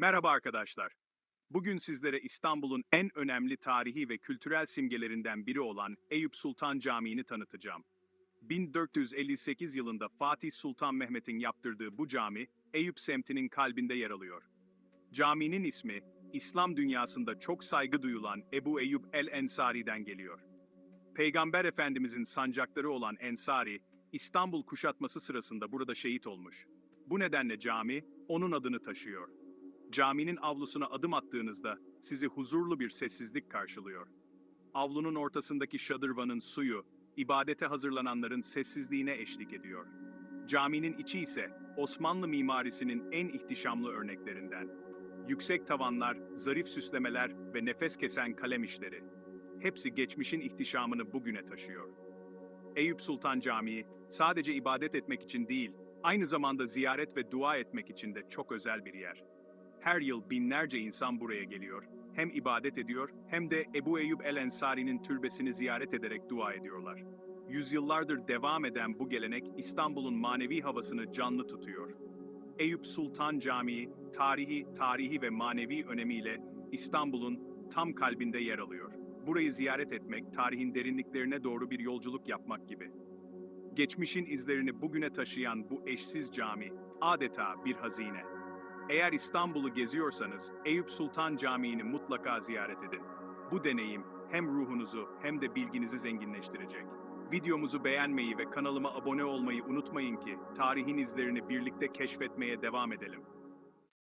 Merhaba arkadaşlar. Bugün sizlere İstanbul'un en önemli tarihi ve kültürel simgelerinden biri olan Eyüp Sultan Camii'ni tanıtacağım. 1458 yılında Fatih Sultan Mehmet'in yaptırdığı bu cami, Eyüp semtinin kalbinde yer alıyor. Caminin ismi, İslam dünyasında çok saygı duyulan Ebu Eyyub el-Ensari'den geliyor. Peygamber Efendimizin sancakları olan Ensari, İstanbul kuşatması sırasında burada şehit olmuş. Bu nedenle cami, onun adını taşıyor. Caminin avlusuna adım attığınızda sizi huzurlu bir sessizlik karşılıyor. Avlunun ortasındaki şadırvanın suyu, ibadete hazırlananların sessizliğine eşlik ediyor. Caminin içi ise Osmanlı mimarisinin en ihtişamlı örneklerinden. Yüksek tavanlar, zarif süslemeler ve nefes kesen kalem işleri. Hepsi geçmişin ihtişamını bugüne taşıyor. Eyüp Sultan Camii sadece ibadet etmek için değil, aynı zamanda ziyaret ve dua etmek için de çok özel bir yer. Her yıl binlerce insan buraya geliyor, hem ibadet ediyor hem de Ebu Eyyub el-Ensari'nin türbesini ziyaret ederek dua ediyorlar. Yüzyıllardır devam eden bu gelenek İstanbul'un manevi havasını canlı tutuyor. Eyüp Sultan Camii, tarihi, tarihi ve manevi önemiyle İstanbul'un tam kalbinde yer alıyor. Burayı ziyaret etmek, tarihin derinliklerine doğru bir yolculuk yapmak gibi. Geçmişin izlerini bugüne taşıyan bu eşsiz cami, adeta bir hazine. Eğer İstanbul'u geziyorsanız, Eyüp Sultan Camii'ni mutlaka ziyaret edin. Bu deneyim hem ruhunuzu hem de bilginizi zenginleştirecek. Videomuzu beğenmeyi ve kanalıma abone olmayı unutmayın ki tarihin izlerini birlikte keşfetmeye devam edelim.